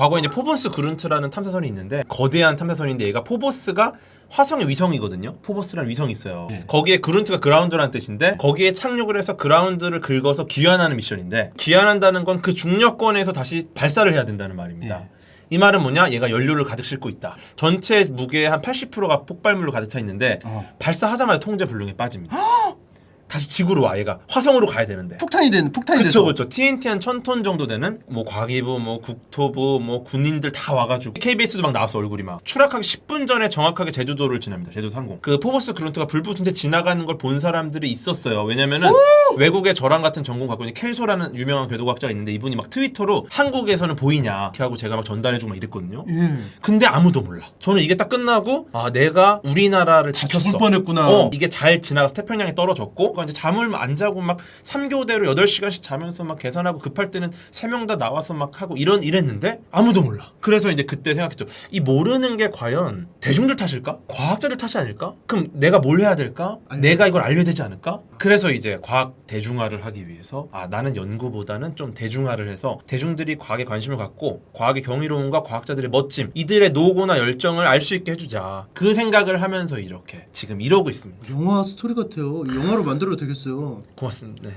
과거에 이제 포보스 그룬트라는 탐사선이 있는데 거대한 탐사선인데 얘가 포보스가 화성의 위성이거든요. 포보스라는 위성이 있어요. 네. 거기에 그룬트가 그라운드라는 뜻인데 거기에 착륙을 해서 그라운드를 긁어서 귀환하는 미션인데 귀환한다는 건 그 중력권에서 다시 발사를 해야 된다는 말입니다. 네. 이 말은 뭐냐? 얘가 연료를 가득 싣고 있다. 전체 무게의 한 80%가 폭발물로 가득 차 있는데 어. 발사하자마자 통제 불능에 빠집니다. 다시 지구로 와. 얘가 화성으로 가야 되는데. 폭탄이 된 폭탄이 그쵸 돼서 그쵸 TNT 한 천 톤 정도 되는 뭐 과기부 뭐 국토부 뭐 군인들 다 와가지고 KBS도 막 나왔어 얼굴이 막. 추락하기 10분 전에 정확하게 제주도를 지납니다 제주도 상공. 그 포버스 그룬트가 불붙은 채 지나가는 걸 본 사람들이 있었어요. 왜냐면은 외국에 저랑 같은 전공 갖고 있는 켈소라는 유명한 궤도과학자가 있는데 이분이 막 트위터로 한국에서는 보이냐? 이렇게 하고 제가 막 전달해주고 막 이랬거든요. 예. 근데 아무도 몰라. 저는 이게 딱 끝나고 아 내가 우리나라를 지켰어. 뻔했구나. 어, 이게 잘 지나가서 태평양에 떨어졌고 그러니까 이제 잠을 안 자고 막 3교대로 8시간씩 자면서 막 계산하고 급할 때는 세명다 나와서 막 하고 이런 이랬는데 아무도 몰라. 그래서 이제 그때 생각했죠. 이 모르는 게 과연 대중들 탓일까? 과학자들 탓이 아닐까? 그럼 내가 뭘 해야 될까? 내가 이걸 알려야 되지 않을까? 그래서 이제 과학 대중화를 하기 위해서 아 나는 연구보다는 좀 대중화를 해서 대중들이 과학에 관심을 갖고 과학의 경이로움과 과학자들의 멋짐 이들의 노고나 열정을 알 수 있게 해주자 그 생각을 하면서 이렇게 지금 이러고 있습니다. 영화 스토리 같아요. 영화로 만들어도 되겠어요. 고맙습니다. 네.